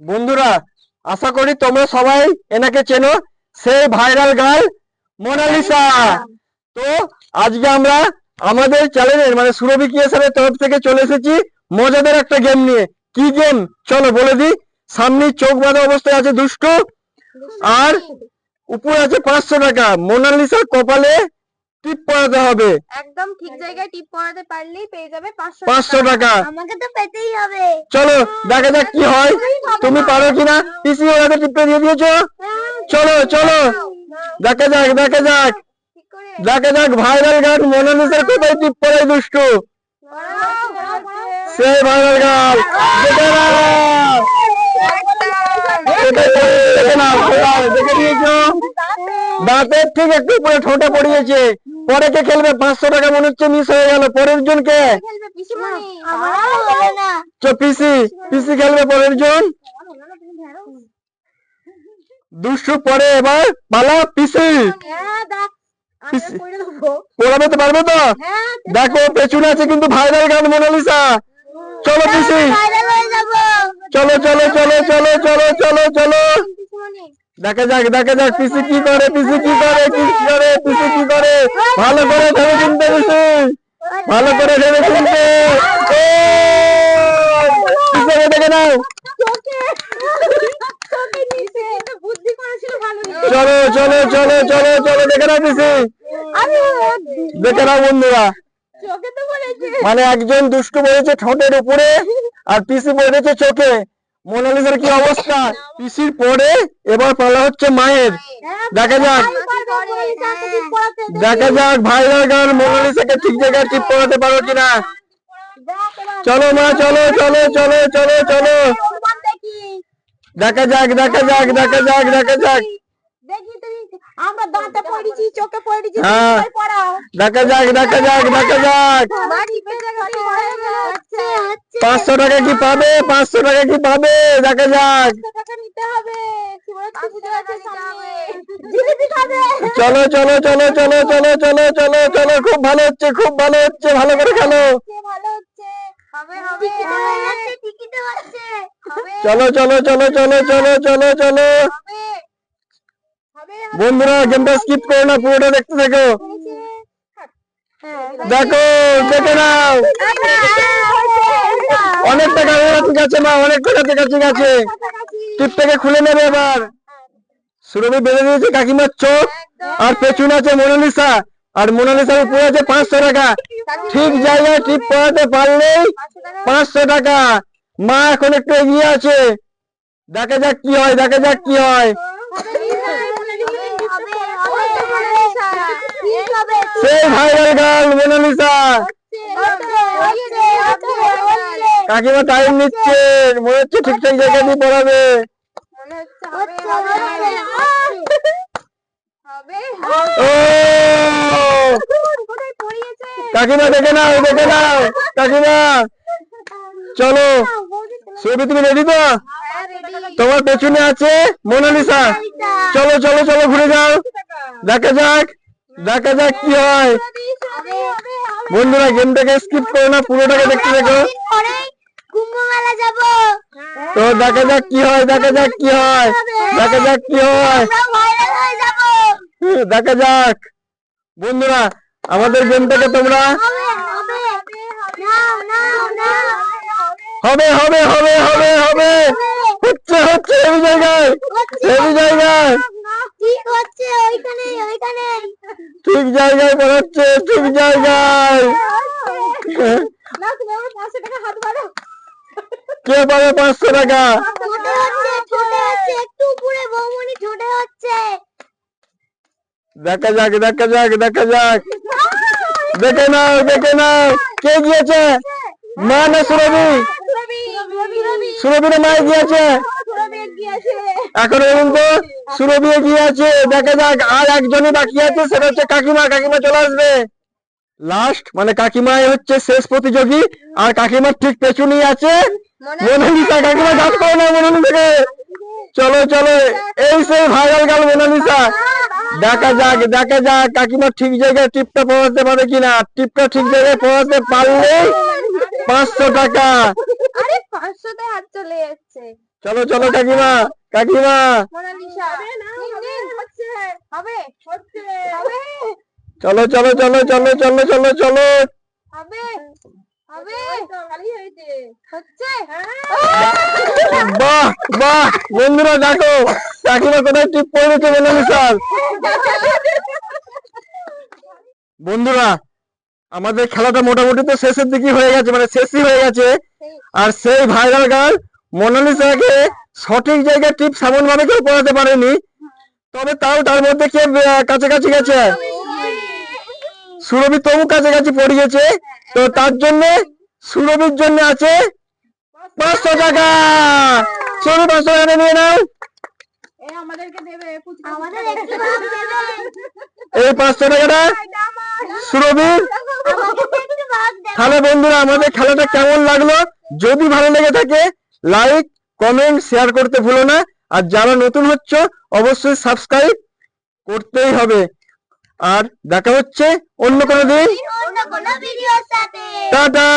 বন্ধুরা, আশা করি তোমরা সবাই এনাকে চেনো, সেই ভাইরাল গার্ল মোনালিসা। তো আজকে আমরা আমাদের চ্যানেলের মানে সুরভি কিয়েসারের তরফ থেকে চলে এসেছি মজাদার একটা গেম নিয়ে। কি গেম চলো বলে দিই। সামনে চোখ বাঁধা অবস্থায় আছে দুষ্টু, আর উপরে আছে পাঁচশো টাকা। মোনালিসার কপালে টিপ পড়াতে হবে। একদম ঠিক জায়গায় টিপ করাতে পারলেই পেয়ে যাবে পাঁচশো পাঁচশো টাকা। আমাকে তো পেতেই হবে। চলো দেখা যাক কি হয়। তুমি পারো কিনা? পিসি ওনাকে টিপটা দিয়ে দিয়েছ। চলো চলো। দেখা যাক দেখা যাক। দেখা যাক ভাইরাল গান মোনালিসার কোথায় টিপ পড়ে দুষ্টু? সেই ভাইরাল গান। দেখে নিয়েছো দাঁতের ঠিক একটু উপরে ঠোঁটে পড়িয়েছে। পরে কে খেলবে? পাঁচশো টাকা মনে হচ্ছে মিস হয়ে গেল। পরের জন কে? পিসি পিসি খেলবে পরের জন? দুষ্টু পরে এবার পালা পিসি পড়াবে তো, পারবে তো? দেখো, পেছনে আছে কিন্তু ভাইরাল গান মোনালিসা। চলো পিসি চলো চলো চলো চলো চলো চলো চলো। দেখা যাক দেখা যাক পিসি কি করে পিসি কি করে কি করে পিসি ভালো করে ভেবে চিনতে পিসি ভালো করে ভেবে চিনতে। দেখে নাও? চলো চলো চলো চলো চলো, দেখে নাও পিসি। দেখে নাও বন্ধুরা। বলেছে মানে একজন দুষ্টু পড়েছে ঠোঁটের উপরে, আর পিসি পড়েছে চোখে। মোনালিসার কি অবস্থা? পিসির পরে এবার পালা হচ্ছে মায়ের। দেখা যাক। দেখা যাক ভাইরাল গান মোনালিসাকে ঠিক জায়গায় টিপ পড়াতে পারো কিনা চলো মা চলো চলো চলো চলো চলো দেখা যাক দেখা যাক দেখা যাক দেখা যাক আমরা হ্যাঁ। দেখা যাক দেখা যাক দেখা যাক পাঁচশো টাকা কি পাবে পাঁচশো টাকা কি পাবে দেখা যাক চলো চলো চলো চলো চলো চলো চলো চলো খুব ভালো হচ্ছে খুব ভালো হচ্ছে ভালো করে খেলো চলো চলো চলো চলো চলো চলো চলো বন্ধুরা গেমটা স্কিপ করো না পুরোটা দেখতে থাকো হ্যাঁ দেখো দেখে নাও অনেক টাকা ঠিক আছে মা অনেক টাকা ঠিক আছে আছে টিপটাকে খুলে নেবে এবার সুরভি বেঁধে দিয়েছে কাকিমার চোখ। আর পেছনে আছে মোনালিসা। আর মোনালিসার উপরে আছে পাঁচশো টাকা। ঠিক জায়গায় ঠিক পড়াতে পারলেই পাঁচশো টাকা। মা এখন একটু এগিয়ে আছে। দেখা যাক কি হয় দেখা যাক কি হয়। সেই ভাইরাল গার্ল মোনালিসা। কাকিমা টাইম নিচ্ছে। মনে হচ্ছে ঠিকঠাক জায়গা দিয়ে পড়াবে। কাকিমা দেখে নাও দেখে নাও। কাকিমা চলো। সুরভি তুমি রেডি তো? তোমার পেছনে আছে মোনালিসা। চলো চলো চলো ঘুরে যাও। দেখা যাক দেখা যাক কি হয়। বন্ধুরা গেমটাকে স্কিপ করো না পুরোটাকে দেখতে দেখো কুম্ভ মেলা যাব। তো দেখা যাক কি হয় দেখা যাক কি হয় দেখা যাক কি হয়। দেখা যাক। বন্ধুরা আমাদের গেমটাকে তোমরা হবে হবে। হবে হবে হবে হচ্ছে হচ্ছে এই জায়গায়। এই জায়গায়। ঠিক জায়গায় পড়াচ্ছে ঠিক জায়গায়। কে পাবে পাঁচশো টাকা? দেখা যাক দেখা যাক দেখা যাক। দেখে নাও দেখে নাও। কে গিয়েছে? মা না সুরভি? সুরভি না গিয়েছে। এখন পর্যন্ত সুরভি এগিয়ে আছে দেখা যাক আর একজনই বাকি আছে সেটা হচ্ছে কাকিমা। কাকিমা চলে আসবে। লাস্ট মানে কাকিমাই হচ্ছে শেষ প্রতিযোগী। আর কাকিমার ঠিক পেছনেই আছে মোনালিসা কাকিমা ডাক করো না মোনালিসাকে চলো চলো। এই সেই ভাইরাল গাল মোনালিসা দেখা যাক দেখা যাক কাকিমা ঠিক জায়গায় টিপটা পৌঁছতে পারে কিনা। টিপটা ঠিক জায়গায় পৌঁছতে পারলে পাঁচশো টাকা। আরে পাঁচশোতে হাত চলে যাচ্ছে। চলো চলো কাকিমা কাকিমা। চলো চলো চলো চলো চলো চলো চলো। হবে হচ্ছে বাহ বাহ বন্ধুরা দেখো কাকিমা কোথায় টিপ পড়েছে বলে স্যার বন্ধুরা আমাদের খেলাটা মোটামুটি তো শেষের দিকে হয়ে গেছে মানে শেষই হয়ে গেছে। আর সেই ভাইরাল গান মোনালিসাকে সঠিক জায়গায় টিপ এমন ভাবে কেউ পড়াতে পারেনি। তবে তাও তার মধ্যে কে কাছাকাছি গেছে? সুরভি তবু কাছাকাছি পড়ে গেছে তো তার জন্য সুরভির জন্য আছে পাঁচশো টাকা। সুরভি পাঁচশো টাকা নিয়ে নাও। এ আমাদেরকে দেবে আমাদের এই পাঁচশো টাকাটা সুরভির তাহলে বন্ধুরা আমাদের খেলাটা কেমন লাগল? যদি ভালো লেগে থাকে লাইক কমেন্ট শেয়ার করতে ভুলো না। আর যারা নতুন হচ্ছ অবশ্যই সাবস্ক্রাইব করতেই হবে। আর দেখা হচ্ছে অন্য কোনো দিন। টাটা।